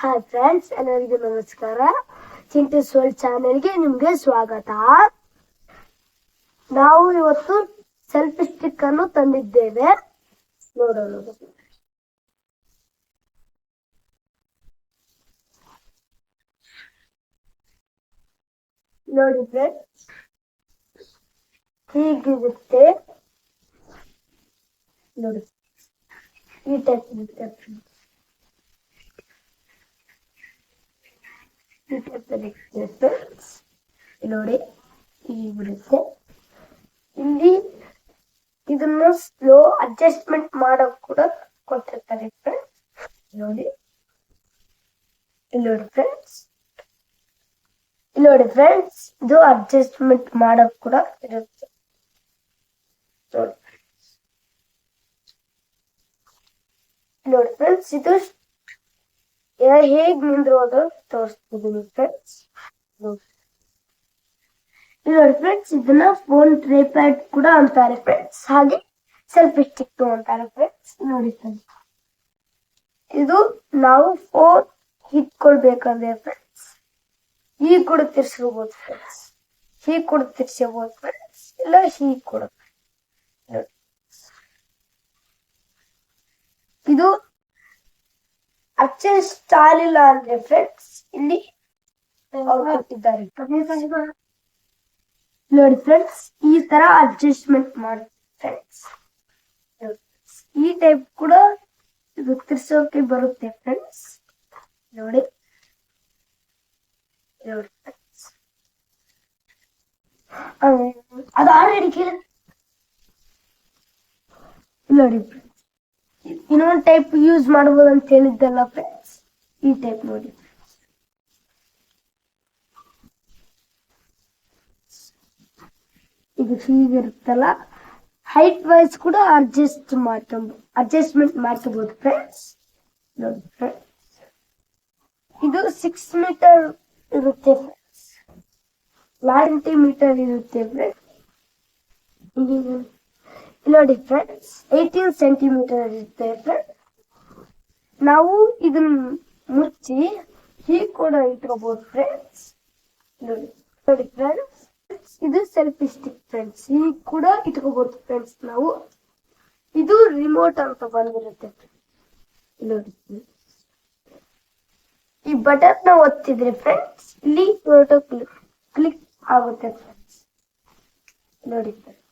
Hi friends ಎಲ್ಲರಿಗೂ ನಮಸ್ಕಾರ. ಚಿಂಟು ಸೋಲ್ ಚಾನೆಲ್ಗೆ ನಿಮಗೆ ಸ್ವಾಗತ. ನಾವು ಇವತ್ತು ಸೆಲ್ಫಿ ಸ್ಟಿಕ್ ಅನ್ನು ತಂದಿದ್ದೇವೆ. ನೋಡೋಣ ನೋಡಿ ಫ್ರೆಂಡ್ಸ್ ಹೀಗಿರುತ್ತೆ? ನೋಡಿ, ಈ ಟೈಪ್ ಇರುತ್ತೆ friends. ಈ ಟೈಪ್ ಇರುತ್ತೆ friends. ಇಲ್ಲಿ ನೋಡಿ ಹೀಗೆ ಬರುತ್ತೆ ಇಲ್ಲಿ ಇದನ್ನ ಸ್ಲೋ ಅಡ್ಜಸ್ಟ್ಮೆಂಟ್ ಮಾಡೋಕ್ ಕೂಡ ಕೊಟ್ಟಿರ್ತಾರೆ ಫ್ರೆಂಡ್ಸ್ ನೋಡಿ ಇಲ್ಲಿ ನೋಡಿ ಫ್ರೆಂಡ್ಸ್ ಇಲ್ಲಿ ನೋಡಿ ಫ್ರೆಂಡ್ಸ್ ಇದು ಅಡ್ಜಸ್ಟ್ಮೆಂಟ್ ಮಾಡೋಕ್ ಕೂಡ ಇರುತ್ತೆ ನೋಡಿ ನೋಡಿ ಫ್ರೆಂಡ್ಸ್ ಇದು ಯಾ- ಹೇಗ್ ನಿಂದ್ರೋದು ತೋರಿಸ್ತಿದ್ದೀನಿ ಫ್ರೆಂಡ್ಸ್ ನೋಡಿ ಫ್ರೆಂಡ್ಸ್ ಇದನ್ನ ಫೋನ್ ಟ್ರೈಪ್ಯಾಡ್ ಕೂಡ ಅಂತಾರೆ ಫ್ರೆಂಡ್ಸ್ ಹಾಗೆ ಸೆಲ್ಫಿ ಸ್ಟಿಕ್ ಅಂತಾರೆ ಫ್ರೆಂಡ್ಸ್ ನೋಡಿ ಇದು ನಾವು ಫೋನ್ ಇಟ್ಕೊಳ್ಬೇಕಂದ್ರೆ ಫ್ರೆಂಡ್ಸ್ ಹೀಗ್ ಕೂಡ ತಿರ್ಸ್ಕೋಬಹುದು ಫ್ರೆಂಡ್ಸ್ ಹೀಗ್ ಕೂಡ ತಿರ್ಸಬಹುದು ಫ್ರೆಂಡ್ಸ್ ಇಲ್ಲ, ಹೀಗ್ ಕೂಡ. ಇದು ಅಡ್ಜಸ್ಟ್ ಆಗಿಲ್ಲ ಅಂದ್ರೆ ಫ್ರೆಂಡ್ಸ್ ಇಲ್ಲಿ ಅವ್ರು ಕೊಟ್ಟಿದ್ದಾರೆ ನೋಡಿ ಫ್ರೆಂಡ್ಸ್ ಈ ತರ ಅಡ್ಜಸ್ಟ್ಮೆಂಟ್ ಮಾಡಿ ಫ್ರೆಂಡ್ಸ್ ಈ ಟೈಪ್ ಕೂಡ ಇದು ತಿರ್ಸೋಕೆ ಬರುತ್ತೆ ಫ್ರೆಂಡ್ಸ್ ನೋಡಿ ನೋಡಿ ಫ್ರೆಂಡ್ಸ್ ಅದು ಆಲ್ರೆಡಿ ಕೇಳ ನೋಡಿ ಫ್ರೆಂಡ್ಸ್ ಇನ್ನೊಂದು ಟೈಪ್ ಯೂಸ್ ಮಾಡ್ಬೋದು ಅಂತ ಹೇಳಿದ್ದಲ್ಲ ಫ್ರೆಂಡ್ಸ್ ಈ ಟೈಪ್ ನೋಡಿ. ಇದು ಹೀಗಿರುತ್ತಲ್ಲ. ಹೈಟ್ ವೈಸ್ ಕೂಡ ಅಡ್ಜಸ್ಟ್ ಮಾಡ್ಕೊಬೋದು ಅಡ್ಜಸ್ಟ್ಮೆಂಟ್ ಮಾಡ್ಕೋಬಹುದು ಫ್ರೆಂಡ್ಸ್ ನೋಡಿ ಫ್ರೆಂಡ್ಸ್ ಇದು ಸಿಕ್ಸ್ ಮೀಟರ್ ಇರುತ್ತೆ ಫ್ರೆಂಡ್ಸ್ ನೈಂಟಿ ಮೀಟರ್ ಇರುತ್ತೆ ಫ್ರೆಂಡ್ಸ್ ನೋಡಿ ಫ್ರೆಂಡ್ಸ್ ಏಯ್ಟೀನ್ ಸೆಂಟಿಮೀಟರ್ ಇರುತ್ತೆ ಫ್ರೆಂಡ್ಸ್ ನಾವು ಇದನ್ನ ಮುಚ್ಚಿ ಹೀಗೆ ಕೂಡ ಇಟ್ಕೋಬಹುದು ಫ್ರೆಂಡ್ಸ್ ನೋಡಿ ನೋಡಿ ಫ್ರೆಂಡ್ಸ್ ಇದು ಸೆಲ್ಫಿ ಸ್ಟಿಕ್ ಫ್ರೆಂಡ್ಸ್ ಹೀಗೆ ಕೂಡ ಇಟ್ಕೋಬಹುದು ಫ್ರೆಂಡ್ಸ್ ನಾವು. ಇದು ರಿಮೋಟ್ ಅಂತ ಬಂದಿರುತ್ತೆ. ನೋಡಿ. ಈ ಬಟನ್ನ ಒತ್ತಿದ್ರೆ ಫ್ರೆಂಡ್ಸ್ ಇಲ್ಲಿ ಫೋಟೋ ಕ್ಲಿಕ್ ಕ್ಲಿಕ್ ಆಗುತ್ತೆ ಫ್ರೆಂಡ್ಸ್ ನೋಡಿ. ಫ್ರೆಂಡ್ಸ್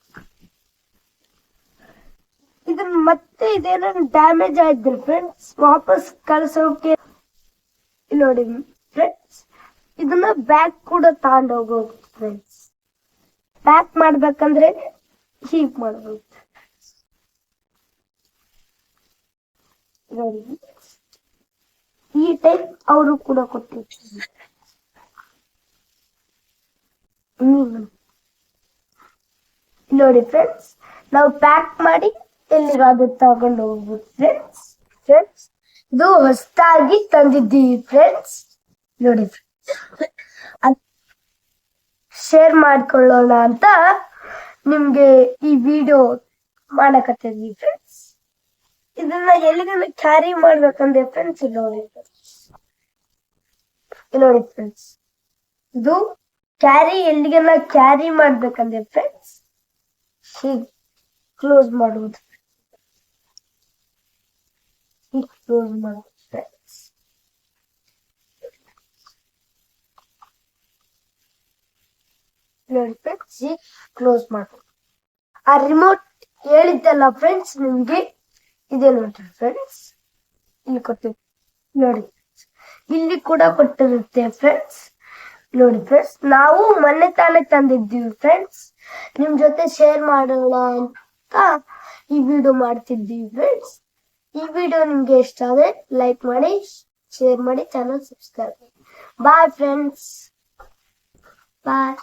ಇದನ್ನ ಮತ್ತೆ ಇದೇನಾದ್ರು ಡ್ಯಾಮೇಜ್ ಆಯ್ತು ಫ್ರೆಂಡ್ಸ್ ವಾಪಸ್ ಕಳ್ಸೋಕೆ ನೋಡಿ ಫ್ರೆಂಡ್ಸ್ ಇದನ್ನ ಬ್ಯಾಕ್ ಕೂಡ ತಗೊಂಡೋಗೋ ಫ್ರೆಂಡ್ಸ್ ಪ್ಯಾಕ್ ಮಾಡ್ಬೇಕಂದ್ರೆ ಹೀಗ್ ಮಾಡ್ಬೇಕು. ಈ ಟೈಪ್ ಅವರು ಕೂಡ ಕೊಟ್ಟಿರ್ತಾರೆ. ನೋಡಿ ಫ್ರೆಂಡ್ಸ್ ನಾವು ಪ್ಯಾಕ್ ಮಾಡಿ ಎಲ್ಲಿಗಾದ್ರೂ ತಗೊಂಡು ಹೋಗ್ಬಿ ಫ್ರೆಂಡ್ಸ್ ಫ್ರೆಂಡ್ಸ್ ಇದು ಹೊಸದಾಗಿ ತಂದಿದ್ದೀವಿ ಫ್ರೆಂಡ್ಸ್ ನೋಡಿ ಶೇರ್ ಮಾಡ್ಕೊಳ್ಳೋಣ ಅಂತ ನಿಮ್ಗೆ ಈ ವಿಡಿಯೋ ಮಾಡಕತ್ತಿದ್ವಿ ಫ್ರೆಂಡ್ಸ್ ಇದನ್ನ ಎಲ್ಲಿಗನ್ನ ಕ್ಯಾರಿ ಮಾಡ್ಬೇಕಂದ್ರೆ ಫ್ರೆಂಡ್ಸ್ ನೋಡಿ ನೋಡಿ ಫ್ರೆಂಡ್ಸ್ ಇದು ಕ್ಯಾರಿ ಎಲ್ಲಿಗನ್ನ ಕ್ಯಾರಿ ಮಾಡ್ಬೇಕಂದ್ರೆ ಫ್ರೆಂಡ್ಸ್ ಹೀಗೆ ಕ್ಲೋಸ್ ಮಾಡುವುದು ಹೀಗೆ ಕ್ಲೋಸ್ ಮಾಡುವುದು ಫ್ರೆಂಡ್ಸ್ ಕ್ಲೋಸ್ ಮಾಡಿ ಆ ರಿಮೋಟ್ ಹೇಳಿದ್ದಲ್ಲ ಫ್ರೆಂಡ್ಸ್ ನಿಮ್ಗೆ ಇದೆ ನೋಡಿ ಫ್ರೆಂಡ್ಸ್ ಇಲ್ಲಿ ಕೊಟ್ಟಿವಿ ನೋಡಿ. ಇಲ್ಲಿ ಕೂಡ ಕೊಟ್ಟಿರುತ್ತೆ ಫ್ರೆಂಡ್ಸ್ ನೋಡಿ ಫ್ರೆಂಡ್ಸ್ ನಾವು ಮೊನ್ನೆ ತಾನೇ ತಂದಿದ್ದೀವಿ ಫ್ರೆಂಡ್ಸ್ ನಿಮ್ ಜೊತೆ ಶೇರ್ ಮಾಡೋಣ ಅಂತ ಈ ವಿಡಿಯೋ ಮಾಡ್ತಿದ್ದೀವಿ ಫ್ರೆಂಡ್ಸ್ ಈ ವಿಡಿಯೋ ನಿಮ್ಗೆ ಇಷ್ಟ ಆದ್ರೆ ಲೈಕ್ ಮಾಡಿ ಶೇರ್ ಮಾಡಿ ಚಾನಲ್ ಸಬ್ಸ್ಕ್ರೈಬ್ ಮಾಡಿ. Bye friends bye